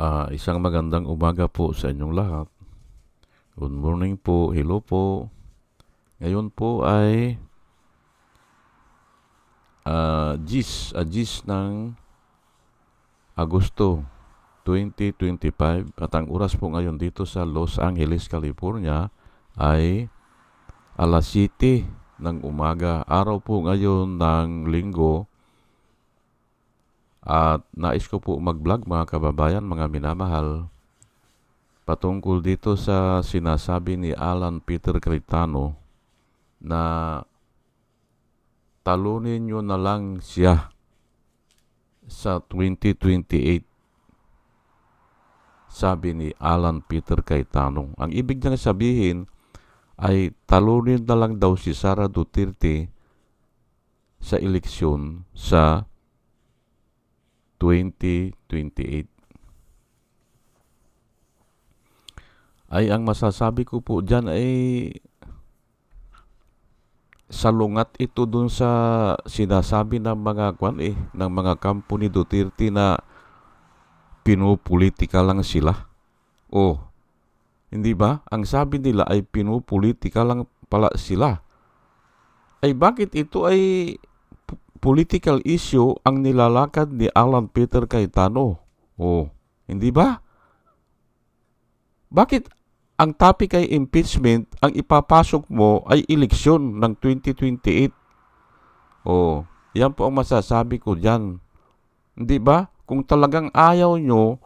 Ah, isang magandang umaga po sa inyong lahat. Good morning po, hello po. Ngayon po ay ah, GIS, ah, GIS ng Agosto 2025 at ang oras po ngayon dito sa Los Angeles, California ay alas 7 ng umaga. Araw po ngayon ng linggo at nais ko po mag-vlog mga kababayan, mga minamahal patungkol dito sa sinasabi ni Alan Peter Cretano na talunin nyo na lang siya sa 2028 sabi ni Alan Peter Cayetano. Ang ibig niyang sabihin ay talunin na lang daw si Sara Duterte sa eleksyon sa 2028. Ay ang masasabi ko po dyan ay salungat ito dun sa sinasabi ng mga kwan eh, ng mga kampo ni Duterte na pinupolitika lang sila. Oh, hindi ba? Ang sabi nila ay pinupolitika lang pala sila. Ay bakit ito ay political issue ang nilalakad ni Alan Peter Cayetano? Oh, hindi ba? Bakit ang topic ay impeachment, ang ipapasok mo ay eleksyon ng 2028? Oh, yan po ang masasabi ko diyan. Hindi ba? Kung talagang ayaw nyo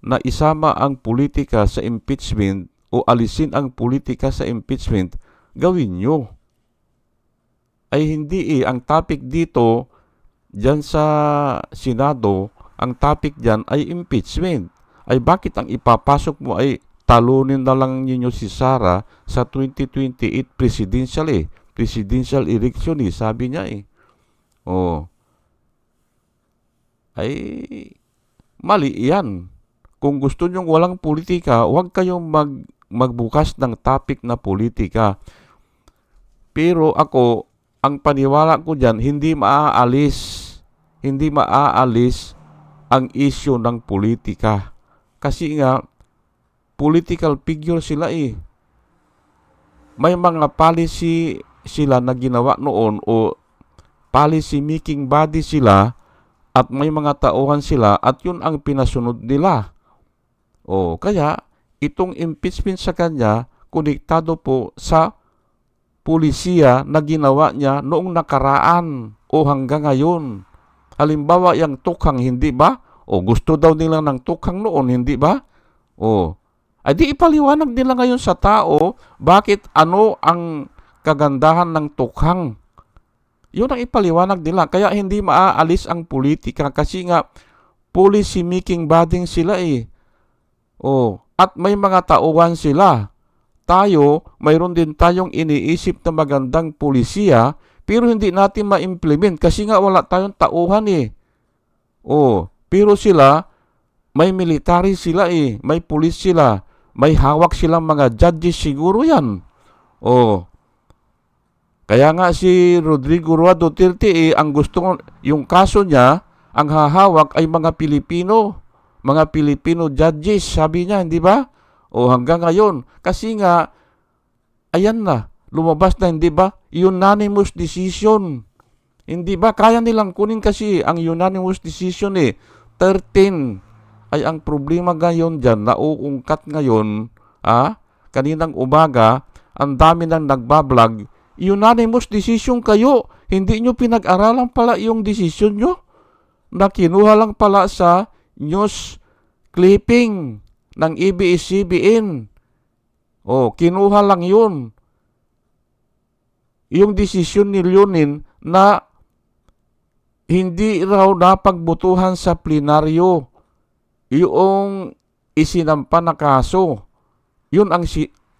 na isama ang politika sa impeachment o alisin ang politika sa impeachment, gawin nyo. Ay hindi eh, ang topic dito, dyan sa Senado, ang topic dyan ay impeachment. Ay bakit ang ipapasok mo ay talunin na lang ninyo si Sara sa 2028 presidential eh. Presidential election eh, sabi niya eh. Oh. Ay, mali yan. Kung gusto nyong walang politika, huwag kayong mag, magbukas ng topic na politika. Pero ako, ang paniwala ko dyan, hindi maaalis, hindi maaalis ang issue ng politika. Kasi nga, political figure sila eh. May mga policy sila na ginawa noon o policy making body sila at may mga tauhan sila at yun ang pinasunod nila. O kaya itong impeachment sa kanya konektado po sa pulisiya na ginawa niya noong nakaraan o hanggang ngayon. Halimbawa, yung tukhang, hindi ba? O gusto daw nila ng tukhang noon, hindi ba? O, ay di ipaliwanag nila ngayon sa tao bakit ano ang kagandahan ng tukhang. Yun ang ipaliwanag nila. Kaya hindi maaalis ang politika kasi nga policy making body sila eh. Oh, at may mga tauhan sila. Tayo, mayroon din tayong iniisip na magandang polisiya pero hindi natin ma-implement kasi nga wala tayong tauhan eh. Oh, pero sila may military sila eh, may pulis sila, may hawak silang mga judges siguro yan. Oh, kaya nga si Rodrigo Roa Duterte eh, ang gusto yung kaso niya, ang hahawak ay mga Pilipino, mga Pilipino judges, sabi niya, hindi ba? O hanggang ngayon, kasi nga ayan na, lumabas na, hindi ba? Unanimous decision. Hindi ba? Kaya nilang kunin kasi ang unanimous decision eh. 13 ay ang problema ngayon dyan, nauungkat ngayon, ah, kaninang umaga, ang dami nang nagbablog, unanimous decision kayo. Hindi nyo pinag-aralan pala yung decision nyo na kinuha lang pala sa news clipping ng ABS-CBN. O, kinuha lang yun. Yung decision ni Leonin na hindi raw napagbutuhan sa plenaryo yung isinampa na kaso. Yun ang,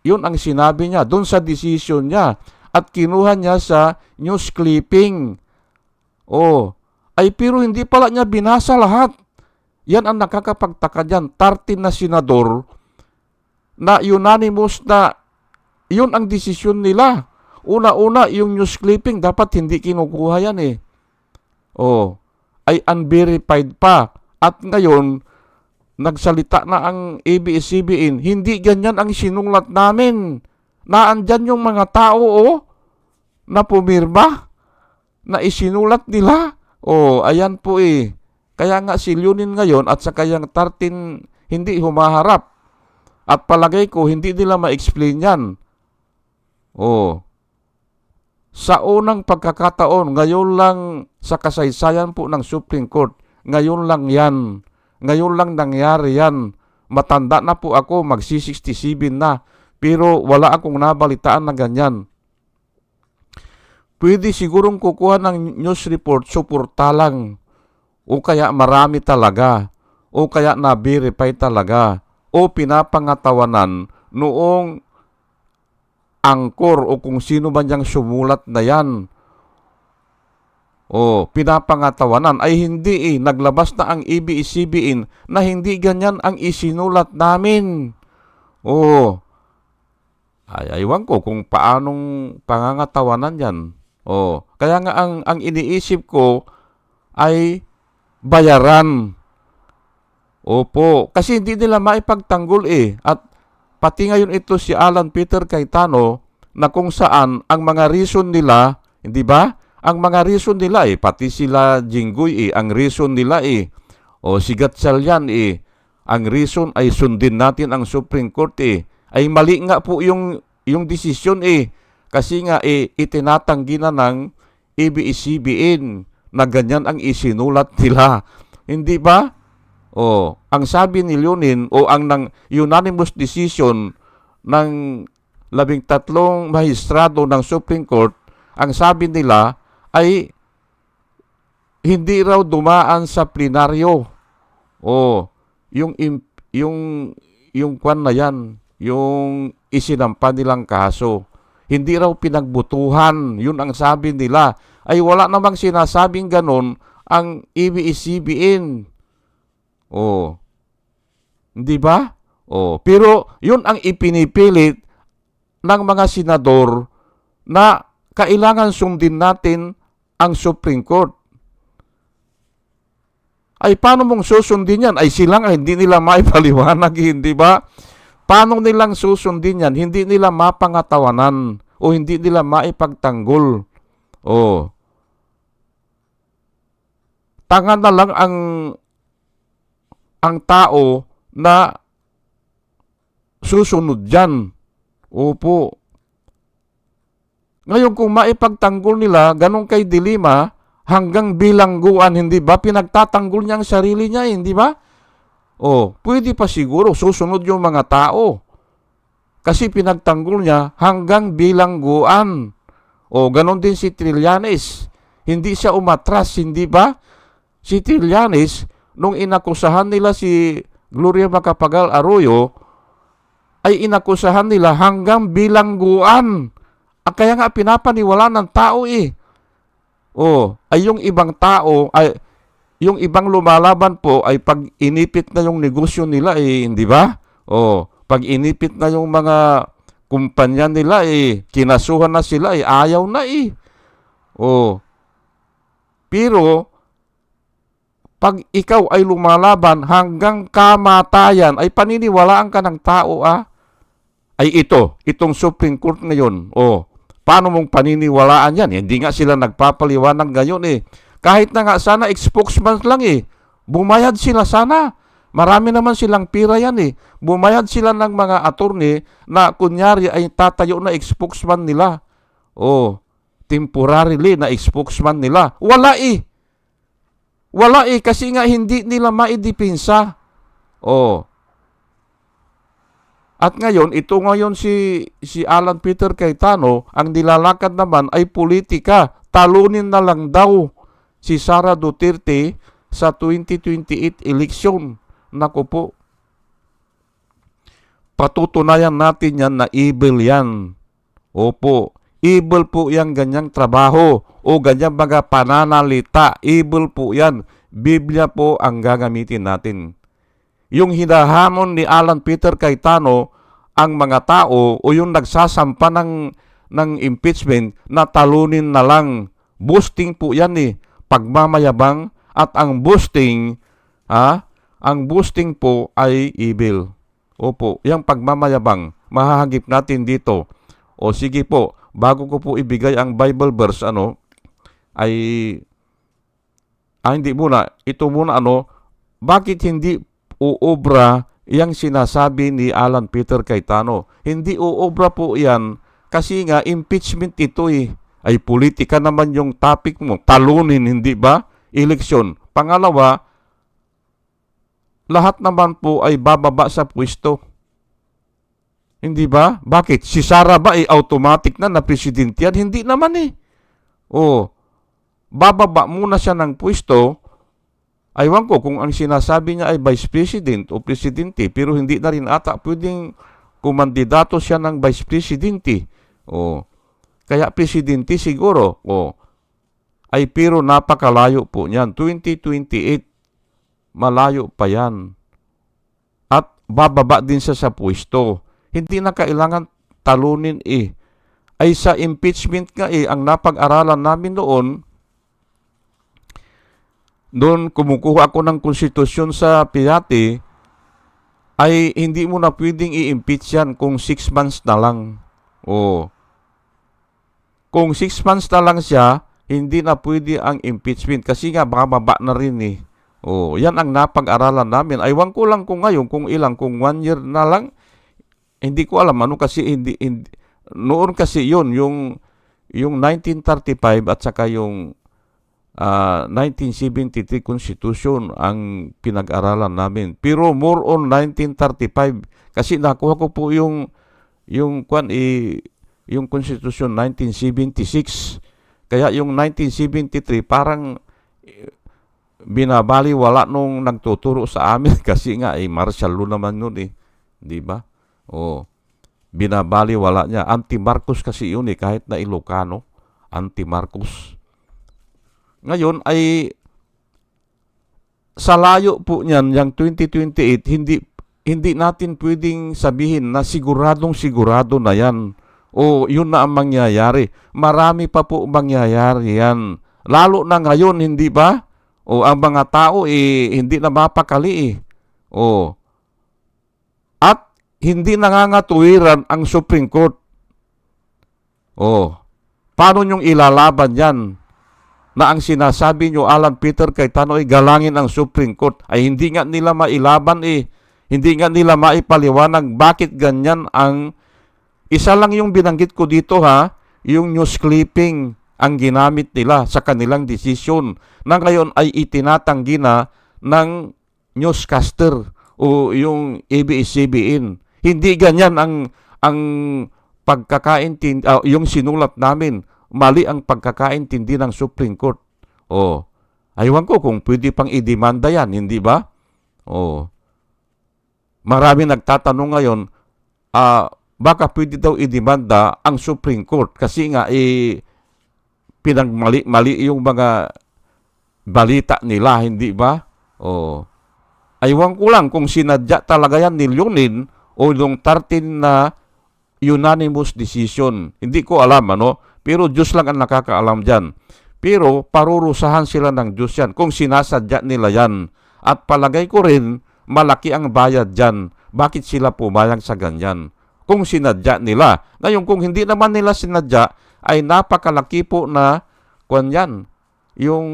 yun ang sinabi niya doon sa decision niya at kinuha niya sa news clipping. Oh, ay pero hindi pala niya binasa lahat. Yan ang nakakapagtaka dyan. 13 na senador na unanimous na yun ang desisyon nila. Una-una, yung news clipping, dapat hindi kinukuha yan eh. Oh, ay unverified pa. At ngayon, nagsalita na ang ABS-CBN, hindi ganyan ang sinulat namin. Naandyan yung mga tao, oh, na pumirma, na isinulat nila. Oh, ayan po eh. Kaya nga si Leonin ngayon at saka yung 13 hindi humaharap. At palagay ko, hindi nila ma-explain yan. Oh. Sa unang pagkakataon, ngayon lang sa kasaysayan po ng Supreme Court, ngayon lang yan. Ngayon lang nangyari yan. Matanda na po ako, magsi-67 na. Pero wala akong nabalitaan na ganyan. Pwede sigurong kukuha ng news report, suporta lang. O kaya marami talaga. O kaya na-verify talaga. O pinapangatawanan noong angkor o kung sino man niyang sumulat na yan. O pinapangatawanan ay hindi eh. Naglabas na ang ABS-CBN na hindi ganyan ang isinulat namin. O ay aywan ko kung paanong pangangatawanan yan. O kaya nga ang, ang iniisip ko ay bayaran. Opo, kasi hindi nila maipagtanggol eh. At pati ngayon ito si Alan Peter Cayetano na kung saan ang mga reason nila, hindi ba? Ang mga reason nila eh, pati sila Jinggoy eh, ang reason nila eh. O si Gatchalian eh, ang reason ay sundin natin ang Supreme Court eh. Ay mali nga po yung, yung desisyon eh. Kasi nga eh, itinatanggi na ng ABS-CBN na ganyan ang isinulat nila. Hindi ba? O, ang sabi ni Leonin o ang ng unanimous decision ng labing tatlong mahistrado ng Supreme Court, ang sabi nila ay hindi raw dumaan sa plenaryo. O, yung yung yung kwan na yan, yung isinampa nilang kaso. Hindi raw pinagbutuhan, yun ang sabi nila. Ay wala namang sinasabing ganon ang ABS-CBN. Oh. Hindi ba? Oh, pero 'yun ang ipinipilit ng mga senador na kailangan sundin natin ang Supreme Court. Ay paano mong susundin yan? Ay sila nga hindi nila maipaliwanag, hindi ba? Paano nilang susundin yan? Hindi nila mapangatawanan o hindi nila maipagtanggol. Oh. Tanga na lang ang ang tao na susunod dyan. Opo. Ngayon kung maipagtanggol nila, ganun kay Dilima, hanggang bilangguan, hindi ba? Pinagtatanggol niya ang sarili niya, eh, hindi ba? O, pwede pa siguro, susunod yung mga tao. Kasi pinagtanggol niya hanggang bilangguan. O, ganun din si Trillanes. Hindi siya umatras, hindi ba? Si Trillanes, nung inakusahan nila si Gloria Macapagal Arroyo, ay inakusahan nila hanggang bilangguan. Ang kaya nga pinapaniwala ng tao eh. Oh, ay yung ibang tao ay yung ibang lumalaban po ay pag inipit na yung negosyo nila eh, hindi ba? Oh, pag inipit na yung mga kumpanya nila eh, kinasuhan na sila eh, ayaw na eh. Oh. Pero pag ikaw ay lumalaban hanggang kamatayan, ay paniniwalaan ka ng tao ah. Ay ito, itong Supreme Court ngayon. Oh, paano mong paniniwalaan yan? Hindi nga sila nagpapaliwanag ngayon eh. Kahit na nga sana spokesman lang eh. Bumayad sila sana. Marami naman silang pira yan eh. Bumayad sila ng mga attorney na kunyari ay tatayo na spokesman nila. Oh, temporarily na spokesman nila. Wala eh. Wala eh, kasi nga hindi nila maidipinsa. Oh. At ngayon, ito ngayon si, si Alan Peter Cayetano, ang nilalakad naman ay politika. Talunin na lang daw si Sara Duterte sa 2028 election. Naku po. Patutunayan natin yan na evil yan. Opo. Evil po yan ganyang trabaho o ganyang mga pananalita. Evil po yan. Biblia po ang gagamitin natin. Yung hinahamon ni Alan Peter Cayetano ang mga tao o yung nagsasampa ng, ng impeachment na talunin na lang. Boosting po yan eh. Pagmamayabang at ang boosting, ha, ang boosting po ay evil. Opo, yung pagmamayabang, mahahagip natin dito. O sige po, bago ko po ibigay ang Bible verse, ano, ay, ah, hindi muna, ito muna, ano, bakit hindi uobra yung sinasabi ni Alan Peter Cayetano? Hindi uobra po yan kasi nga impeachment ito eh. Ay politika naman yung topic mo. Talunin, hindi ba? Eleksyon. Pangalawa, lahat naman po ay bababa sa pwesto. Hindi ba? Bakit? Si Sara ba ay automatic na na presidente yan? Hindi naman eh. O, bababa muna siya ng pwesto. Aywan ko kung ang sinasabi niya ay vice president o presidente pero hindi na rin ata pwedeng kumandidato siya ng vice presidente. O, kaya presidente siguro. O, ay pero napakalayo po niyan. 2028, malayo pa yan. At bababa din siya sa pwesto. Hindi na kailangan talunin eh. Ay sa impeachment nga eh, ang napag-aralan namin noon, doon kumukuha ako ng konstitusyon sa Piati, ay hindi mo na pwedeng i-impeach yan kung 6 months na lang. O, kung 6 months na lang siya, hindi na pwede ang impeachment kasi nga bababa na rin eh. O, yan ang napag-aralan namin. Aywan ko lang kung ngayon, kung ilang, kung 1 year na lang, hindi ko alam ano kasi hindi, hindi noon kasi yun yung yung 1935 at saka yung ah, 1973 Constitution ang pinag-aralan namin. Pero more on 1935 kasi nakuha ko po yung yung kwan eh, yung Constitution 1976. Kaya yung 1973 parang binabaliwala nung nagtuturo sa amin kasi nga eh martial law naman yun eh. 'Di ba? Oh. Binabaliwala niya. Anti-Marcos kasi yun eh kahit na Ilocano, anti-Marcos. Ngayon ay sa layo po niyan, yung 2028, hindi hindi natin pwedeng sabihin na siguradong sigurado na yan. O yun na ang mangyayari. Marami pa po mangyayari yan. Lalo na ngayon, hindi ba? O ang mga tao eh, hindi na mapakali eh. O. At hindi nangangatuwiran ang Supreme Court. O. Paano nyong ilalaban yan? na ang sinasabi nyo Alan Peter Cayetano ay galangin ang Supreme Court ay hindi nga nila mailaban eh. Hindi nga nila maipaliwanag bakit ganyan ang isa lang yung binanggit ko dito ha, yung news clipping ang ginamit nila sa kanilang desisyon na ngayon ay itinatanggi na ng newscaster o yung ABS-CBN. Hindi ganyan ang ang pagkakaintindi, ah, yung sinulat namin mali ang pagkakaintindi ng Supreme Court. Oh, aywan ko kung pwede pang idemanda yan, hindi ba? Oh. Marami nagtatanong ngayon, ah, baka pwede daw idemanda ang Supreme Court kasi nga eh pinagmali mali yung mga balita nila, hindi ba? Oh. Aywan ko lang kung sinadya talaga yan ni Leonin o yung 13 na unanimous decision. Hindi ko alam, ano? Pero Diyos lang ang nakakaalam dyan. Pero parurusahan sila ng Diyos yan kung sinasadya nila yan. At palagay ko rin, malaki ang bayad dyan. Bakit sila pumayag sa ganyan? Kung sinadya nila. Ngayon, kung hindi naman nila sinadya, ay napakalaki po na, kwan yan, yung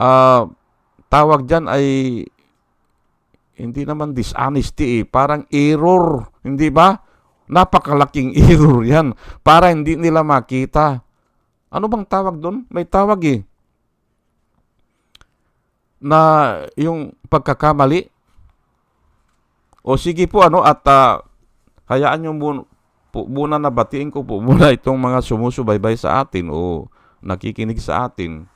ah, tawag dyan ay hindi naman dishonesty eh, parang error, hindi ba? Napakalaking error yan para hindi nila makita. Ano bang tawag doon? May tawag eh. Na yung pagkakamali. O sige po ano at ah, hayaan nyo muna, po, muna na batiin ko po muna itong mga sumusubaybay sa atin o nakikinig sa atin.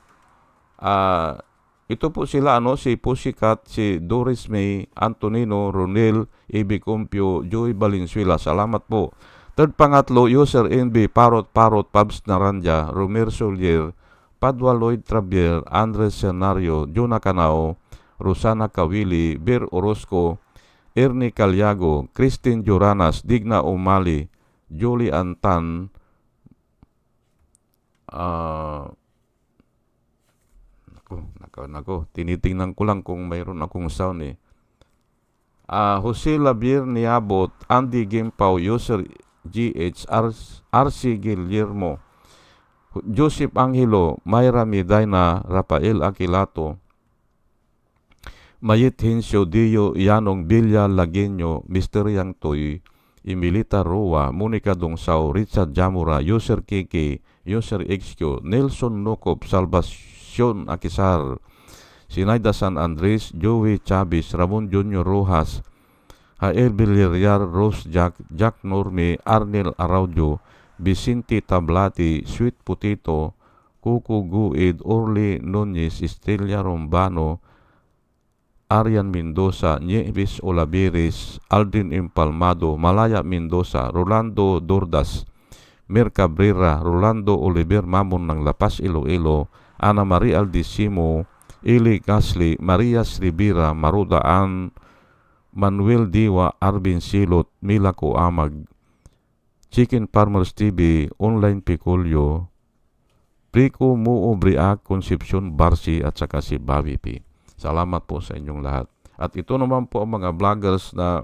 Ah, ito po sila ano si Pussycat, si Doris May, Antonino, Ronel, Ibi Compio, Joy Valenzuela. Salamat po. Third pangatlo, user NB, Parot Parot, Pabs Naranja, Romer Solier, Padua Lloyd Trabier, Andres Senario, Juna Canao, Rosana Kawili, Bir Orozco, Ernie Calyago, Christine Joranas, Digna Umali, Julie Antan, ah, Nako, nako, nako. Tinitingnan ko lang kung mayroon akong sound eh. Ah, Jose Labier Niabot, Andy Gimpaw, user GH, RC Guillermo, Joseph Angelo, Mayra Medina, Rafael Aquilato, Mayit Hinsyo, Dio, Yanong Bilya Lagenyo, Mr. Yang Toy, Emilita Roa, Monica Dongsao, Richard Jamura, User KK, User XQ, Nelson Nokop, Salvacion Akisar, Sinaida San Andres, Joey Chavez, Ramon Junior Rojas, Jael Villarreal, Rose Jack, Jack Norme, Arnel Araujo, Vicente Tablati, Sweet Potato, Kuku Guid, Orly Nunez, Estrella Rombano, Arian Mendoza, Nieves Olaveres, Aldrin Impalmado, Malaya Mendoza, Rolando Dordas, Mer Cabrera, Rolando Oliver Mamon ng Lapas Iloilo, Ana Maria Aldisimo, Eli Gasly, Maria Rivera, Maruda Ann, Manuel Diwa, Arvin Silot, Mila Coamag, Chicken Farmers TV, Online Picolio, Rico Muo Briac, Concepcion Barsi at saka si Bobby. Salamat po sa inyong lahat. At ito naman po ang mga vloggers na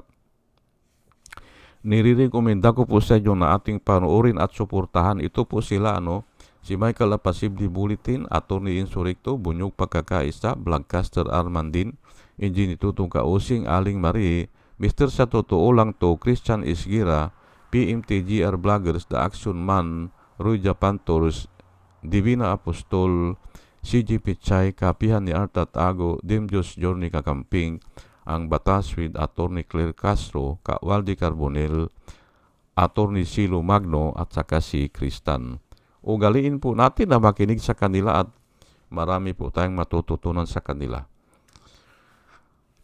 nirirekomenda ko po sa inyo na ating panoorin at suportahan. Ito po sila ano, si Michael Apasibli Bulletin, Attorney Insurrecto, Bunyog Pagkakaisa, Vlogcaster Armandin, Engineer Tutong Kausing, Aling Marie, Mr. Sa Totoo Lang To, Christian Isgira, PMTGR Vloggers, The Action Man, Roy Japantors, Divina Apostol, CG Pichay, Kapihan ni Artat Ago, Dimjos Journey Kakamping, ang batas with Attorney Claire Castro, Ka Waldi Carbonel, Attorney Silo Magno at saka si Kristan. Ugaliin po natin na makinig sa kanila at marami po tayong matututunan sa kanila.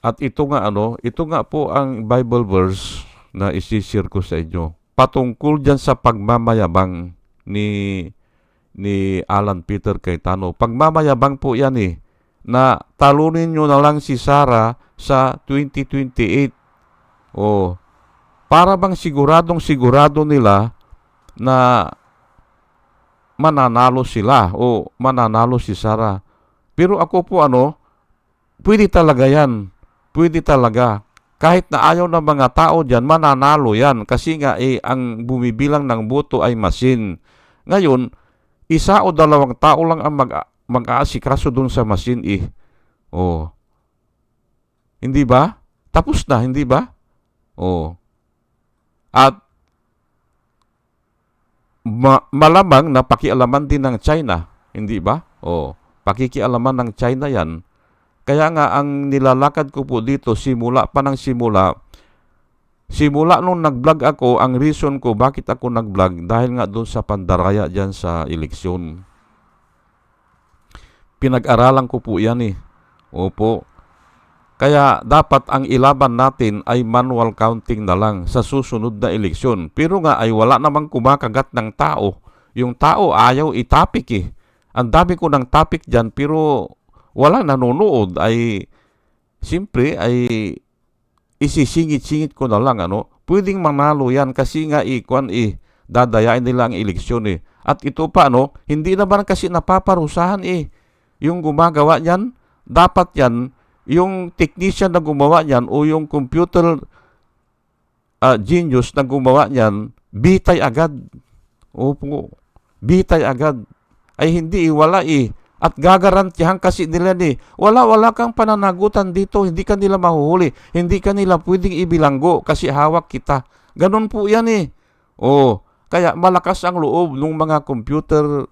At ito nga ano, ito nga po ang Bible verse na isishare ko sa inyo. Patungkol dyan sa pagmamayabang ni ni Alan Peter Cayetano. Pagmamayabang po yan eh, na talunin nyo na lang si Sarah sa 2028. O, para bang siguradong sigurado nila na mananalo sila o mananalo si Sarah. Pero ako po ano, pwede talaga yan. Pwede talaga. Kahit na ayaw ng mga tao dyan, mananalo yan. Kasi nga eh, ang bumibilang ng boto ay masin. Ngayon, isa o dalawang tao lang ang mag mag-aasikaso doon sa machine eh. Oh. Hindi ba? Tapos na, hindi ba? Oh. At ma- malamang na pakialaman din ng China, hindi ba? Oh. Pakikialaman ng China 'yan. Kaya nga ang nilalakad ko po dito simula pa ng simula Simula nung nag-vlog ako, ang reason ko bakit ako nag-vlog dahil nga doon sa pandaraya dyan sa eleksyon. Pinag-aralan ko po yan eh. Opo. Kaya dapat ang ilaban natin ay manual counting na lang sa susunod na eleksyon. Pero nga ay wala namang kumakagat ng tao. Yung tao ayaw itapik eh. Ang dami ko ng topic dyan pero wala nanonood ay siyempre ay isisingit-singit ko na lang ano. Pwedeng manalo yan kasi nga ikuan eh dadayain nila ang eleksyon eh. At ito pa ano, hindi naman kasi napaparusahan eh. Yung gumagawa niyan, dapat yan, yung technician na gumawa niyan o yung computer uh, genius na gumawa niyan, bitay agad. Opo, bitay agad. Ay hindi, wala eh. At gagarantihan kasi nila ni, wala, wala kang pananagutan dito, hindi ka nila mahuhuli, hindi ka nila pwedeng ibilanggo kasi hawak kita. Ganon po yan eh. Oh, kaya malakas ang loob ng mga computer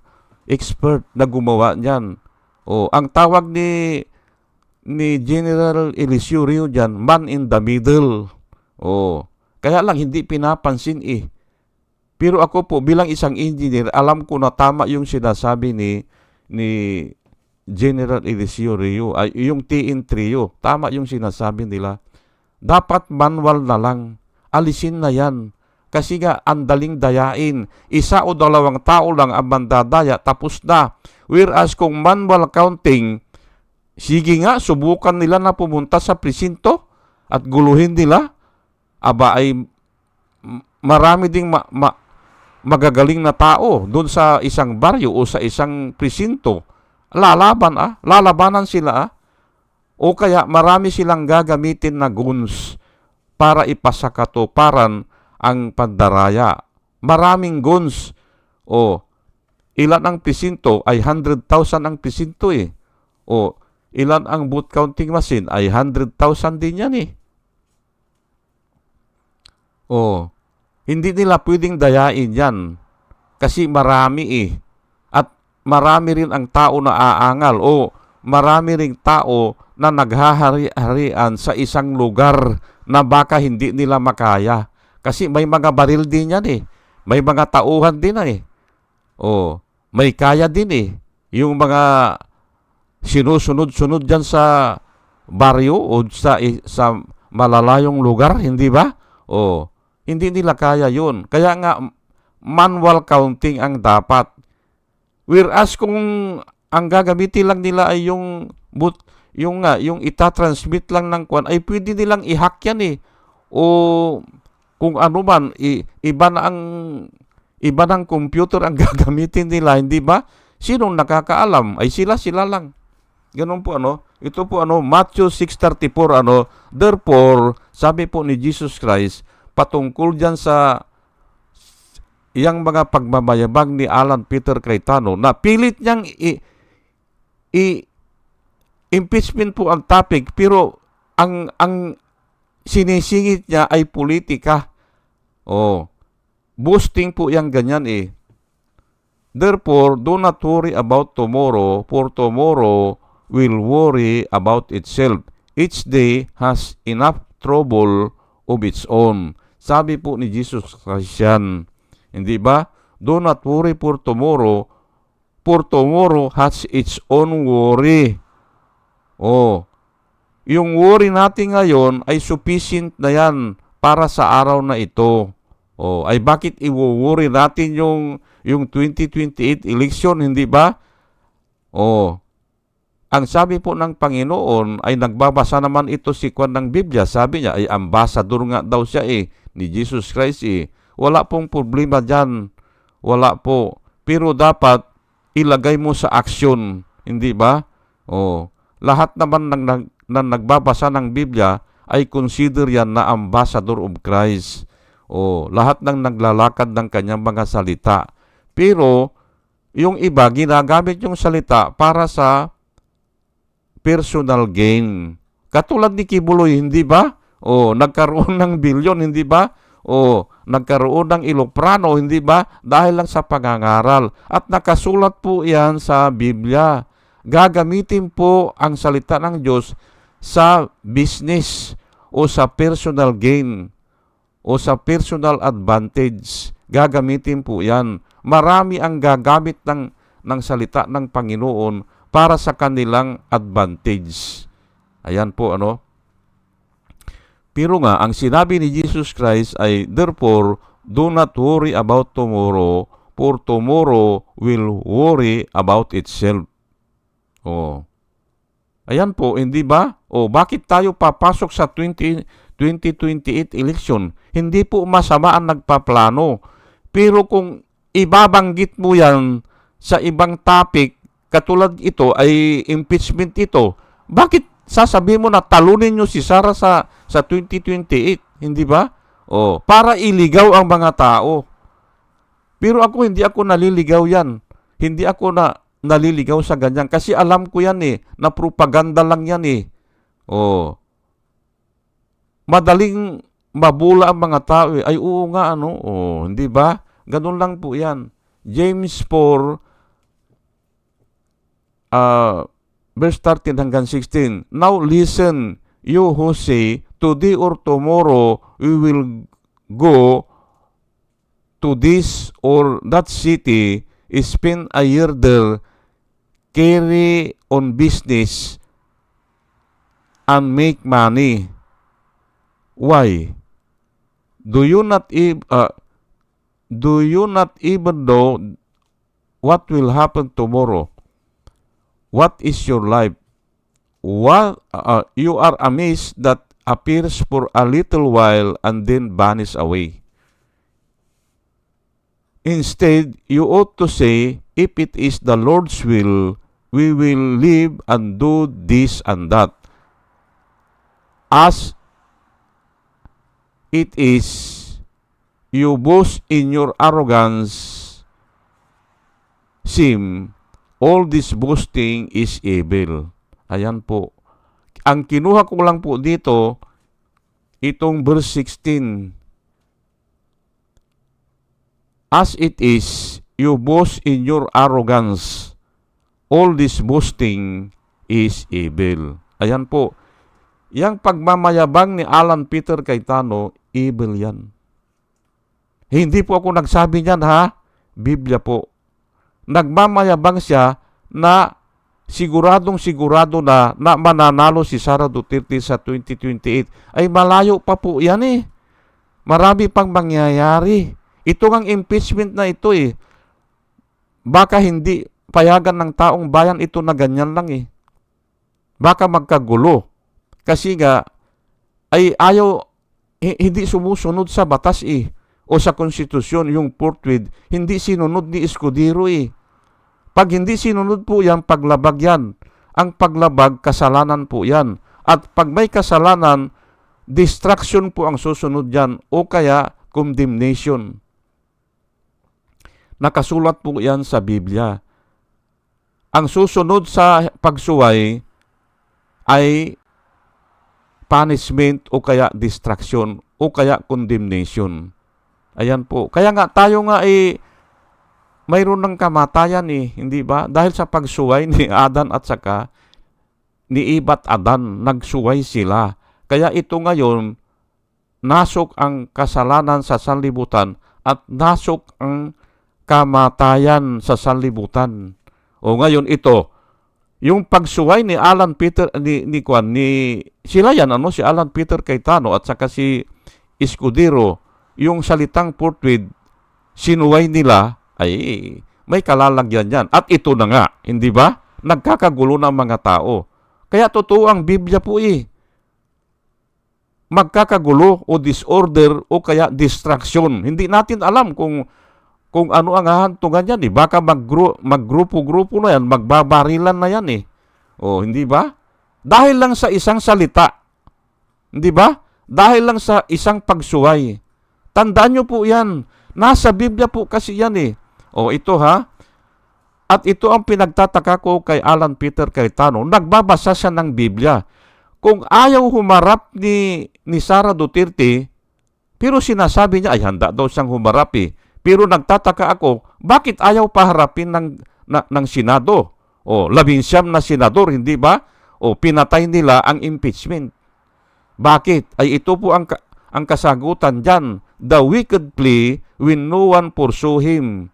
expert na gumawa niyan. Oh, ang tawag ni ni General Eliseo Rio diyan, man in the middle. Oh, kaya lang hindi pinapansin eh. Pero ako po bilang isang engineer, alam ko na tama yung sinasabi ni ni General Eliseo Rio, ay yung TN Trio. Tama yung sinasabi nila. Dapat manual na lang. Alisin na yan. Kasi nga, andaling dayain. Isa o dalawang tao lang ang mandadaya, tapos na. Whereas kung manual counting, sige nga, subukan nila na pumunta sa presinto at guluhin nila. Aba ay marami ding ma- ma- magagaling na tao doon sa isang baryo o sa isang presinto. lalaban ah, lalabanan sila ah. O kaya marami silang gagamitin na guns para ipasakatuparan ang pandaraya. Maraming guns. O ilan ang presinto ay 100,000 ang presinto eh. O ilan ang boot counting machine ay 100,000 din yan eh. O hindi nila pwedeng dayain yan kasi marami eh. At marami rin ang tao na aangal o marami ring tao na naghahari-harian sa isang lugar na baka hindi nila makaya. Kasi may mga baril din yan eh. May mga tauhan din eh. O, may kaya din eh. Yung mga sinusunod-sunod dyan sa baryo o sa, sa malalayong lugar, hindi ba? O, hindi nila kaya yun. Kaya nga, manual counting ang dapat. Whereas kung ang gagamitin lang nila ay yung but yung nga yung itatransmit lang ng kwan ay pwede nilang i-hack yan eh. O kung ano man i, iba na ang iba ng computer ang gagamitin nila, hindi ba? Sinong nakakaalam ay sila sila lang. Ganun po ano. Ito po ano Matthew 6:34 ano, therefore sabi po ni Jesus Christ patungkol diyan sa iyang mga pagmamayabang ni Alan Peter Cayetano na pilit niyang i, i- impeachment po ang topic pero ang ang sinisingit niya ay politika. Oh. Boosting po yang ganyan eh. Therefore, do not worry about tomorrow, for tomorrow will worry about itself. Each day has enough trouble of its own. Sabi po ni Jesus Christ yan. Hindi ba? Do not worry for tomorrow, for tomorrow has its own worry. Oh, yung worry natin ngayon ay sufficient na yan para sa araw na ito. Oh, ay bakit i-worry natin yung yung 2028 election, hindi ba? Oh. Ang sabi po ng Panginoon ay nagbabasa naman ito si Kwan ng Biblia. Sabi niya ay ambassador nga daw siya eh ni Jesus Christ eh. Wala pong problema diyan. Wala po. Pero dapat ilagay mo sa action, hindi ba? Oh. Lahat naman ng, ng, ng nagbabasa ng Biblia ay consider yan na ambassador of Christ. O lahat ng naglalakad ng kanyang mga salita. Pero yung iba ginagamit yung salita para sa personal gain. Katulad ni Kibuloy, hindi ba? O nagkaroon ng bilyon, hindi ba? O nagkaroon ng iloprano, hindi ba? Dahil lang sa pangangaral. At nakasulat po yan sa Biblia gagamitin po ang salita ng Diyos sa business o sa personal gain o sa personal advantage. Gagamitin po yan. Marami ang gagamit ng, ng salita ng Panginoon para sa kanilang advantage. Ayan po ano. Pero nga, ang sinabi ni Jesus Christ ay, Therefore, do not worry about tomorrow, for tomorrow will worry about itself. Oh. Ayan po, hindi ba? O bakit tayo papasok sa 20, 2028 election? Hindi po masama ang nagpaplano. Pero kung ibabanggit mo yan sa ibang topic, katulad ito ay impeachment ito, bakit sasabihin mo na talunin nyo si Sara sa, sa 2028? Hindi ba? O, para iligaw ang mga tao. Pero ako, hindi ako naliligaw yan. Hindi ako na naliligaw sa ganyan. Kasi alam ko yan eh, na propaganda lang yan eh. Oh. Madaling mabula ang mga tao eh. Ay oo nga ano, oh, hindi ba? Ganun lang po yan. James 4, uh, verse 13 hanggang 16. Now listen, you who say, today or tomorrow we will go to this or that city, spend a year there, carry on business, and make money. Why? Do you not ev- uh, do you not even know what will happen tomorrow? What is your life? What uh, you are amazed that appears for a little while and then vanish away. Instead, you ought to say, if it is the Lord's will, we will live and do this and that. As it is, you boast in your arrogance, sim, all this boasting is evil. Ayan po. Ang kinuha ko lang po dito, itong verse 16. As it is, you boast in your arrogance. All this boasting is evil. Ayan po. Yang pagmamayabang ni Alan Peter Cayetano, evil yan. Hindi po ako nagsabi niyan ha. Biblia po. Nagmamayabang siya na siguradong sigurado na na mananalo si Sara Duterte sa 2028 ay malayo pa po yan eh. Marami pang mangyayari. Ito ang impeachment na ito eh. Baka hindi payagan ng taong bayan ito na ganyan lang eh. Baka magkagulo. Kasi nga, ay ayaw, hi- hindi sumusunod sa batas eh. O sa konstitusyon, yung portweed, hindi sinunod ni Escudero eh. Pag hindi sinunod po yan, paglabag yan. Ang paglabag, kasalanan po yan. At pag may kasalanan, distraction po ang susunod yan o kaya condemnation. Nakasulat po yan sa Biblia. Ang susunod sa pagsuway ay punishment o kaya distraction o kaya condemnation. Ayan po. Kaya nga tayo nga eh mayroon ng kamatayan eh, hindi ba? Dahil sa pagsuway ni Adan at saka ni Ibat Adan, nagsuway sila. Kaya ito ngayon, nasok ang kasalanan sa sanlibutan at nasok ang kamatayan sa sanlibutan. O ngayon ito, yung pagsuway ni Alan Peter ni ni Kwan ni sila yan ano si Alan Peter Cayetano at saka si Escudero yung salitang portweed sinuway nila ay may kalalagyan yan at ito na nga hindi ba nagkakagulo ng mga tao kaya totoo ang Biblia po eh magkakagulo o disorder o kaya distraction hindi natin alam kung kung ano ang hahantungan yan eh. Baka maggru- maggrupo-grupo na yan, magbabarilan na yan eh. O, hindi ba? Dahil lang sa isang salita. Hindi ba? Dahil lang sa isang pagsuway. Tandaan nyo po yan. Nasa Biblia po kasi yan eh. O, ito ha. At ito ang pinagtataka ko kay Alan Peter Cayetano. Nagbabasa siya ng Biblia. Kung ayaw humarap ni, ni Sara Duterte, pero sinasabi niya, ay handa daw siyang humarap eh. Pero nagtataka ako, bakit ayaw paharapin ng, na, ng Senado? O, labinsyam na senador, hindi ba? O, pinatay nila ang impeachment. Bakit? Ay ito po ang, ang kasagutan dyan. The wicked plea when no one pursue him.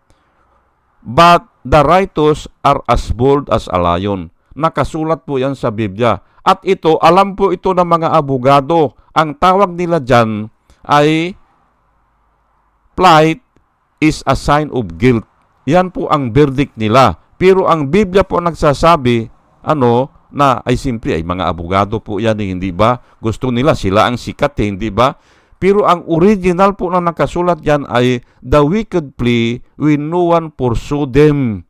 But the righteous are as bold as a lion. Nakasulat po yan sa Biblia. At ito, alam po ito ng mga abogado. Ang tawag nila dyan ay plight is a sign of guilt. Yan po ang verdict nila. Pero ang Biblia po nagsasabi, ano, na ay simple ay mga abogado po yan, eh, hindi ba? Gusto nila sila ang sikat, eh, hindi ba? Pero ang original po na nakasulat yan ay the wicked plea when no one pursue them.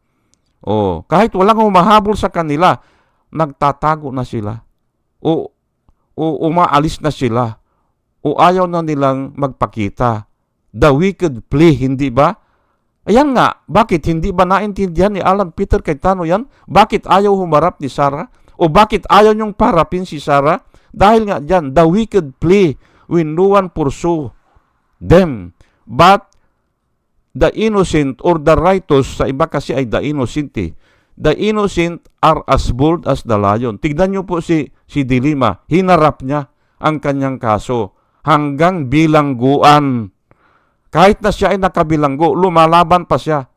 Oh, kahit walang humahabol sa kanila, nagtatago na sila. O, o umaalis na sila. O ayaw na nilang magpakita the wicked plea, hindi ba? Ayan nga, bakit hindi ba naintindihan ni Alan Peter Cayetano yan? Bakit ayaw humarap ni Sarah? O bakit ayaw niyong parapin si Sarah? Dahil nga dyan, the wicked plea when no one pursue them. But the innocent or the righteous, sa iba kasi ay the innocent eh. The innocent are as bold as the lion. Tignan niyo po si, si Dilima, hinarap niya ang kanyang kaso hanggang bilangguan. Kahit na siya ay nakabilanggo, lumalaban pa siya.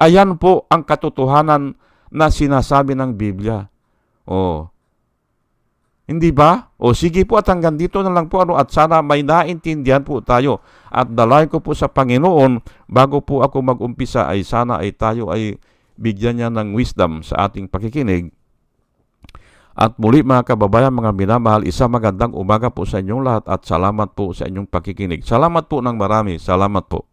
Ayan po ang katotohanan na sinasabi ng Biblia. Oh. Hindi ba? O sige po at hanggang dito na lang po ano at sana may naintindihan po tayo. At dalay ko po sa Panginoon bago po ako mag-umpisa ay sana ay tayo ay bigyan niya ng wisdom sa ating pakikinig. At muli mga kababayan, mga minamahal, isa magandang umaga po sa inyong lahat at salamat po sa inyong pakikinig. Salamat po ng marami. Salamat po.